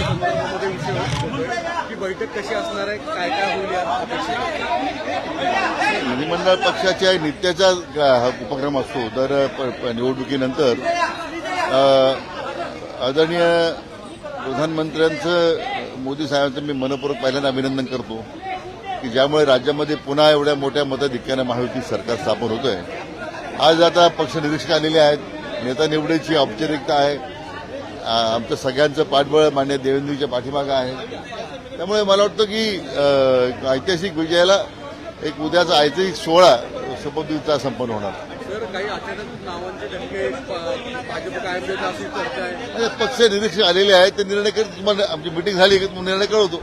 संदर्भामध्ये विषय की बैठक कशी असणार आहे? काय काय होईल या विधिमंडळ पक्षाच्या नित्याचा हा उपक्रम असतो. दर प- निवडणुकीनंतर आदरणीय प्रधानमंत्र्यांचं मोदी साहेबांचं मी मनपूर्वक पहिल्यांदा अभिनंदन करतो की ज्यामुळे राज्यामध्ये पुन्हा एवढ्या मोठ्या मताधिक्यानं महायुती सरकार स्थापन होतं आहे आज आता पक्ष निरीक्षक आलेले आहेत. नेता निवडीची औपचारिकता आहे. आमचं सगळ्यांचं पाठबळ मान्य देवेंद्रजीच्या पाठीमागं आहे. त्यामुळे मला वाटतं की ऐतिहासिक विजयाला एक उद्याचा ऐतिहासिक सोहळा शपथविधीचा संपन्न होणार. म्हणजे पक्ष निरीक्षक आलेले आहेत ते निर्णय करत तुम्हाला आमची मिटिंग झाली की निर्णय कळवतो